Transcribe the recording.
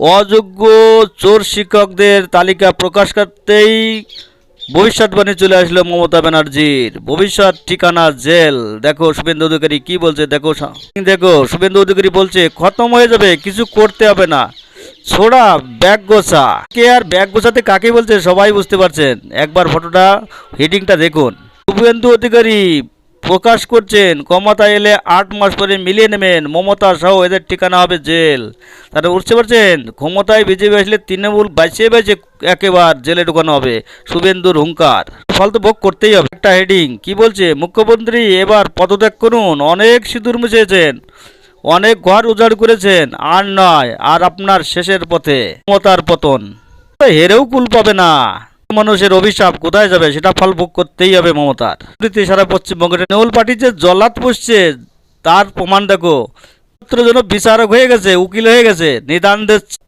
অযোগ্য চোর শিক্ষকদের তালিকা প্রকাশ করতেই ভবিষ্যৎবাণী চলে আসলো মমতা ব্যানার্জির। ভবিষ্যৎ ঠিকানা জেল। দেখো শুভেন্দু অধিকারী কি বলছে, দেখো দেখো, শুভেন্দু অধিকারী বলছে, খতম হয়ে যাবে, কিছু করতে হবে না। ছোড়া, ব্যাগ গোছা। কে আর ব্যাগ গোছাতে কাকে বলছে সবাই বুঝতে পারছেন। একবার ফটোটা হেডিংটা দেখুন। শুভেন্দু অধিকারী প্রকাশ করছেন ক্ষমতা এলে আট মাস পরে মিলিয়ে নেবেন মমতা সহ এদের ঠিকানা হবে জেল। তারা উঠতে পারছেন, ক্ষমতায় বিজেপি আসলে তৃণমূল বাঁচিয়ে বেঁচে একেবার জেলে ঢুকানো হবে। শুভেন্দুর হুঙ্কার। ফল তো ভোগ করতেই হবে। একটা হেডিং কি বলছে? মুখ্যমন্ত্রী এবার পদত্যাগ করুন। অনেক সিঁদুর মুছেছেন, অনেক ঘর উজাড় করেছেন, আর নয়, আর আপনার শেষের পথে ক্ষমতার পতন। হেরেও কুল পাবে না। মানুষের অভিশাপ কোথায় যাবে? সেটা ফল ভোগ করতেই হবে মমতার। সারা পশ্চিমবঙ্গের নেউল পার্টি যে জলাত পুষছে তার প্রমাণ দেখো। যেন বিচারক হয়ে গেছে, উকিল হয়ে গেছে, নিদান